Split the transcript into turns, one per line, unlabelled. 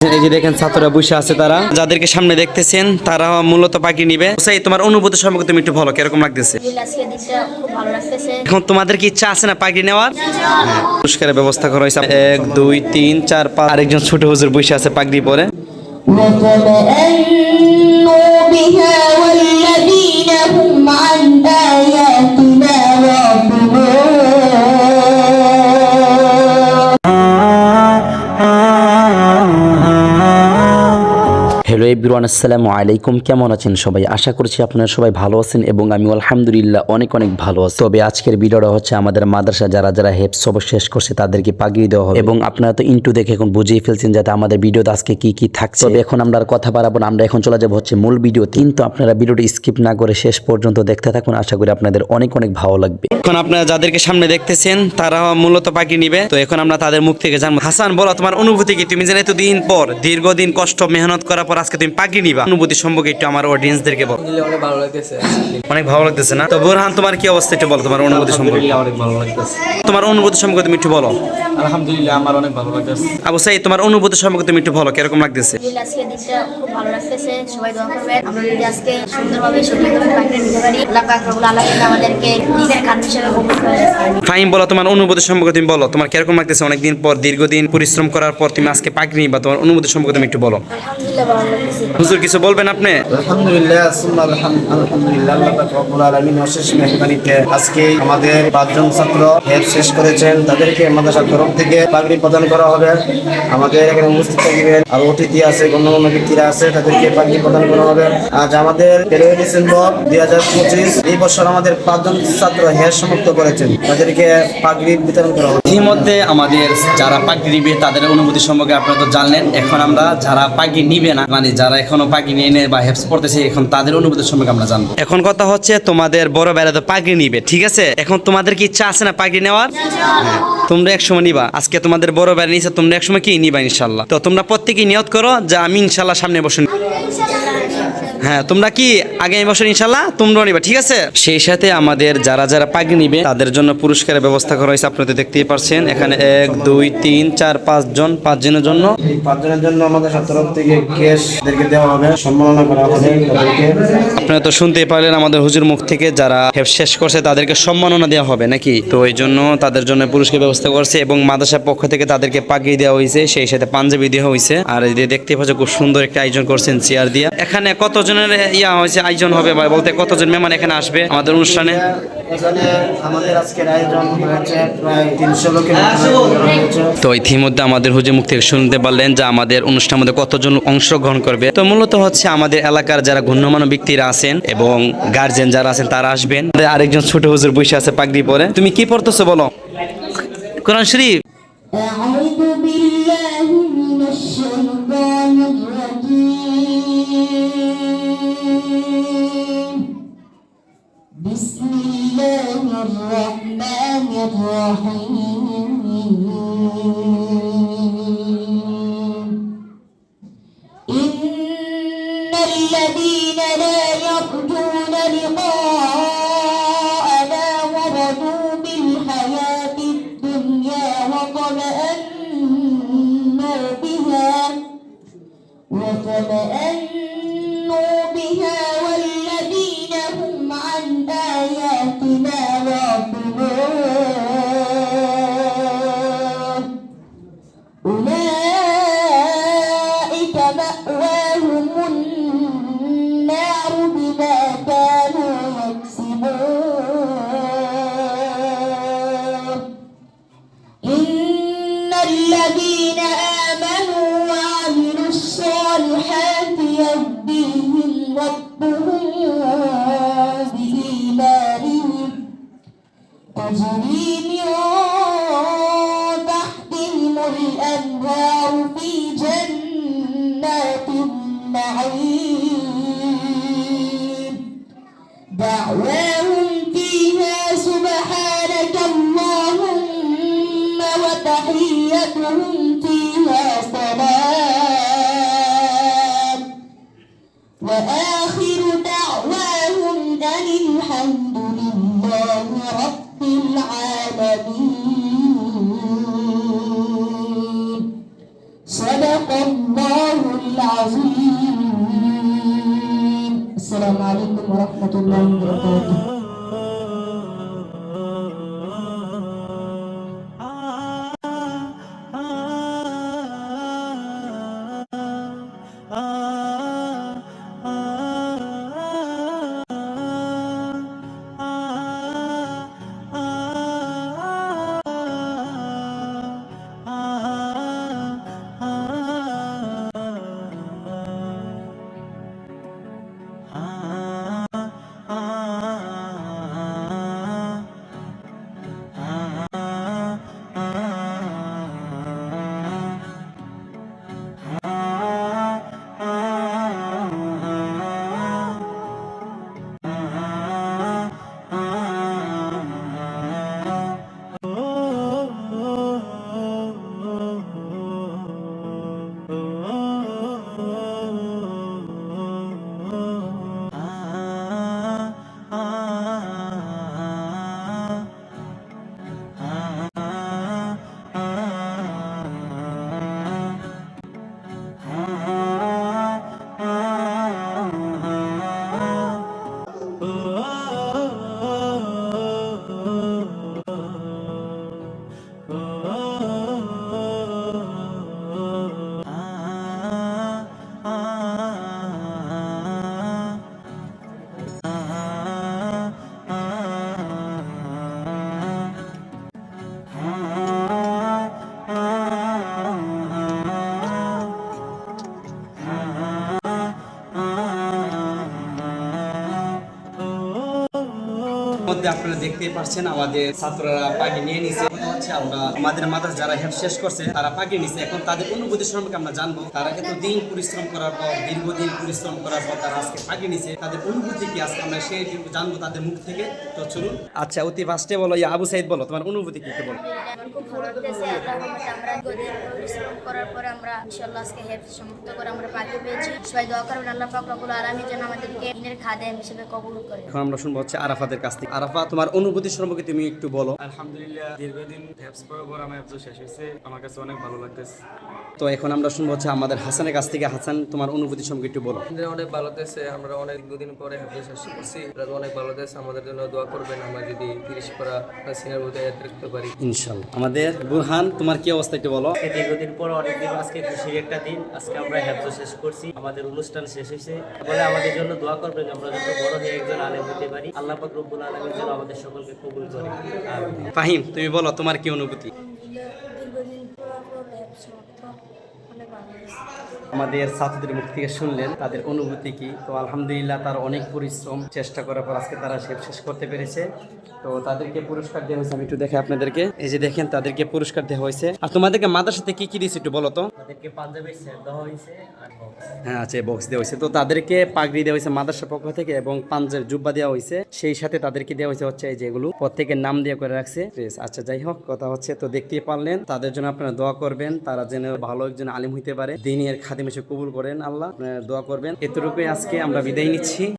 এই যে দেখেন ছাত্ররা বসে আছে তারা। যাদেরকে সামনে দেখতেছেন তারা মূলত পাখি নিবে। সেই তোমার অনুভূতি সম্পর্কে তুমি একটু বলো কীরকম লাগতেছে? এখন তোমাদের কি ইচ্ছা আছে না পাখি নেওয়ার? পুরস্কারের ব্যবস্থা করা হয়েছে। এক দুই তিন চার পাঁচ। আরেকজন ছোট হুজুর বসে আছে পাখি পরে। এভরিওয়ান আসসালামু আলাইকুম। কেমন আছেন সবাই? আশা করছি আপনারা সবাই ভালো আছেন এবং আমি আলহামদুলিল্লাহ অনেক অনেক ভালো আছি। তবে আজকের ভিডিওটা হচ্ছে আমাদের মাদ্রাসা যারা যারা হেপ সব শেষ করছে তাদেরকে পাগিয়ে দেওয়া হবে। এবং আপনারা তো ইন্টু দেখে এখন বুঝিয়ে ফেলছেন যাতে আমাদের ভিডিওতে আজকে কি কি থাকছে। তবে এখন আমরা আর কথা বাড়াবো আমরা এখন চলে যাব হচ্ছে মূল ভিডিওতে কিন্তু আপনারা ভিডিওটি স্কিপ না করে শেষ পর্যন্ত দেখতে থাকুন, আশা করি আপনাদের অনেক অনেক ভালো লাগবে। এখন আপনারা যাদেরকে সামনে দেখতেছেন তারা মূলত পাখি নিবে। তো এখন আমরা তাদের মুখ থেকে জানব। হাসান, বলো তোমার অনুভূতি কি? তুমি জানো দিন পর, দীর্ঘদিন কষ্ট, মেহনত করার পর আজকে তুমি পাখি নিবা? অনুভূতি সম্পর্কে একটু আমার অডিয়েন্সদেরকে বলো।
অনেক ভালো লাগতেছে।
অনেক ভালো লাগতেছে না? তো বোরহান তোমার কি অবস্থা একটু বল তোমার অনুভূতি সম্পর্কে।
অনেক ভালো লাগতেছে।
তোমার অনুভূতি সম্পর্কে তুমি একটু বলো।
আলহামদুলিল্লাহ আমার অনেক ভালো লাগতেছে।
আবু সাই তোমার অনুভূতি সম্পর্কে তুমি একটু বলো কীরকম লাগতেছে?
আলহামদুলিল্লাহ, দিনটা খুব ভালো লাগতেছে সবাই দোয়া করবেন। আমরা যদি আজকে সুন্দরভাবে সঠিকভাবে বাইরে নিতে পারি আল্লাহ পাক রব্বুল আলামিন আমাদেরকে নিজের কাজ হিসেবে কবুল করে
ফাইম বলো তোমার অনুভূতি সম্পর্কে তুমি বলো তোমার কীরকম লাগতেছে? অনেকদিন পর দীর্ঘদিন পরিশ্রম করার পর তুমি আজকে পাখি বা তোমার অনুভূতি সম্পর্কে তুমি একটু বলো।
আলহামদুলিল্লাহ ভালো লাগতেছে।
হুজুর কিছু বলবেন আপনি?
আলহামদুলিল্লাহ সুম্মা আলহামদুলিল্লাহ আল্লাহ পাক রব্বুল আলামিন অশেষ মেহরবানিতে আজকে আমাদের পাঁচজন ছাত্র হেড শেষ করেছেন। তাদেরকে মাদ্রাসার তরফ থেকে পাগড়ি প্রদান করা হবে। আমাদের এখানে উপস্থিত থাকবেন। আর অতিথি আছে গণ্যমান্য ব্যক্তিরা আছে তাদেরকে পাগড়ি প্রদান করা হবে। আজ আমাদের তেরোই ডিসেম্বর দুই হাজার পঁচিশ এই বছর আমাদের পাঁচজন ছাত্র হেড সমাপ্ত করেছেন। তাদেরকে পাগড়ি বিতরণ করা হবে।
ইতিমধ্যে আমাদের যারা পাখি নিবে তাদের অনুভূতি সম্পর্কে আপনারা তো জানলেন। এখন আমরা যারা পাখি নিবে না মানে যারা এখনও পাখি নিয়ে নেয় বা হেপস পড়তেছে এখন তাদের অনুভূতি সম্পর্কে আমরা জানব। এখন কথা হচ্ছে তোমাদের বড় বেড়া তো পাখি নিবে ঠিক আছে? এখন তোমাদের কি ইচ্ছা আছে না পাখি নেওয়ার? হ্যাঁ, তোমরা একসময় নিবা। আজকে তোমাদের বড় বেড়া নিয়েছে তোমরা একসময় কি নিবা ইনশাল্লাহ? তো তোমরা প্রত্যেকেই নিয়ত করো যে আমি ইনশাল্লাহ সামনে বসে হ্যাঁ তোমরা কি আগামী বছর ইনশাল্লাহ তোমরাও নিবা ঠিক আছে? সেই সাথে আমাদের যারা যারা পাগি নিবে তাদের জন্য পুরস্কারের ব্যবস্থা করা হয়েছে আপনারা দেখতেই পারছেন। এখানে এক দুই তিন চার পাঁচ জন পাঁচ জনের জন্য।
পাঁচজনের জন্য আমাদের তরফ থেকে দেওয়া হবে সম্মাননা করা হবে তাদেরকে।
আপনারা তো শুনতেই পারলেন আমাদের হুজুর মুখ থেকে যারা হেফ শেষ করছে তাদেরকে সম্মাননা দেওয়া হবে নাকি? তো এই জন্য তাদের জন্য পুরস্কার ব্যবস্থা করছে এবং মাদ্রাসার পক্ষ থেকে তাদেরকে পাগড়ি দেওয়া হয়েছে সেই সাথে পাঞ্জাবি দেওয়া হয়েছে। আর দেখতে পাচ্ছ খুব সুন্দর একটা আয়োজন করছেন চেয়ার দিয়া। এখানে কতজনের ইয়া হয়েছে আয়োজন হবে বা বলতে কতজন মেহমান এখানে আসবে আমাদের অনুষ্ঠানে
এখানে আমাদের আজকের আয়োজন হয়েছে প্রায় তিনশো লোকের মতো আয়োজন হয়েছে
তো ইতিমধ্যে আমাদের হুজুর মুখ থেকে শুনতে পারলেন যে আমাদের অনুষ্ঠানের মধ্যে কতজন অংশগ্রহণ করবে তো মূলত হচ্ছে আমাদের এলাকার যারা গণ্যমান্য ব্যক্তিরা আছেন এবং গার্জেন যারা আছেন তারা আসবেন আমাদের আরেকজন ছোট হুজুর বসে আছে পাগড়ি পরে তুমি কি পড়তেছো বলো কোরআন শরীফ
أعوذ بالله من الشيطان الرجيم إن الذين لا يرجون لقاءنا ورضوا بالحياة الدنيا وطمأنوا بها وطمأنوا بها ربهم بإيمانهم تجري من تحتهم الأنهار في جنات النعيم دعواهم فيها سبحانك اللهم وتحيتهم فيها سلام وآخر
warahmatullahi wabarakatuh.
মধ্যে আপনারা দেখতেই পাচ্ছেন আমাদের ছাত্ররা পাখি নিয়ে নিছে। আমরা আমাদের মাদ্রাসা যারা হেফ শেষ করছে তারা পাখি নিছে। এখন তাদের অনুভূতি সম্পর্কে আমরা জানব। তারা এত দিন পরিশ্রম করার পর দীর্ঘদিন পরিশ্রম করার পর তারা আজকে পাখি নিছে। তাদের অনুভূতি কি আজকে আমরা সেই জানব তাদের মুখ থেকে? তো চলুন। আচ্ছা অতি ফার্স্টে বলো ইয়া আবু সাইদ বলো তোমার অনুভূতি কি বলো।
আমার খুব ভালো লাগতেছে আমরা পরিশ্রম করার পরে আমরা ইনশাআল্লাহ আজকে হেফ সমাপ্ত করে আমরা পাখি পেয়েছি। সবাই দোয়া করবেন আল্লাহ পাক রব্বুল আলামিন যেন আমাদেরকে দিনের খাদেম হিসেবে কবুল করে।
এখন আমরা শুনব হচ্ছে আরাফাতের কাছ থেকে। আরাফা তোমার অনুভূতি সম্পর্কে তুমি একটু বলো।
আলহামদুলিল্লাহ দীর্ঘদিন হ্যাপস পর আমার অ্যাপস শেষ হয়েছে। আমার কাছে অনেক ভালো লাগতেছে।
তো এখন আমরা শুনব হচ্ছে আমাদের হাসানের কাছ থেকে। হাসান তোমার অনুভূতি সম্পর্কে একটু বলো।
অনেক ভালো দেশে আমরা অনেক দুদিন পরে হাফিজ শেষ করছি। অনেক ভালো দেশ আমাদের জন্য দোয়া করবেন আমরা যদি তিরিশ পারা সিনিয়র বোধে রাখতে পারি।
ইনশাল্লাহ। আমাদের বুরহান তোমার কি অবস্থা একটু বলো।
আজকে দীর্ঘদিন পর অনেকদিন আজকে খুশির একটা দিন। আজকে আমরা হ্যাপজ শেষ করছি। আমাদের অনুষ্ঠান শেষ হয়েছে। বলে আমাদের জন্য দোয়া করবেন আমরা যত বড় হয়ে একজন আলেম হতে পারি। আল্লাহ পাক রব্বুল আলমীর জন্য আমাদের সকলকে কবুল করে। আর
ফাহিম তুমি বলো তোমার কি অনুভূতি
দীর্ঘদিন পর হেফ সমাপ্ত অনেক ভালো লাগছে
আমাদের ছাত্রদের মুখ থেকে শুনলেন তাদের অনুভূতি কি? তো আলহামদুলিল্লাহ তার অনেক পরিশ্রম চেষ্টা করার পর আজকে তারা শেষ করতে পেরেছে। তো তাদেরকে পুরস্কার দেওয়া হয়েছে আমি একটু দেখে আপনাদেরকে। এই যে দেখেন তাদেরকে পুরস্কার দেওয়া হয়েছে। আর তোমাদেরকে মাদ্রাসাতে কি কি দিয়েছে একটু বলো তো?
তাদেরকে পাঞ্জাবের সেট দেওয়া হয়েছে
হ্যাঁ আছে বক্স দেওয়া হয়েছে। তো তাদেরকে পাগড়ি দেওয়া হয়েছে মাদ্রাসার পক্ষ থেকে এবং পাঞ্জাব জুব্বা দেওয়া হয়েছে। সেই সাথে তাদেরকে দেওয়া হয়েছে হচ্ছে এই যেগুলো প্রত্যেকের নাম দিয়ে করে রাখছে। আচ্ছা যাই হোক কথা হচ্ছে তো দেখতেই পারলেন। তাদের জন্য আপনারা দোয়া করবেন তারা যেন ভালো একজন আলিম হইতে পারে। দিনের খাদিম এসে কবুল করেন। আল্লাহ দোয়া করবেন। এতটুকুই আজকে আমরা বিদায় নিচ্ছি।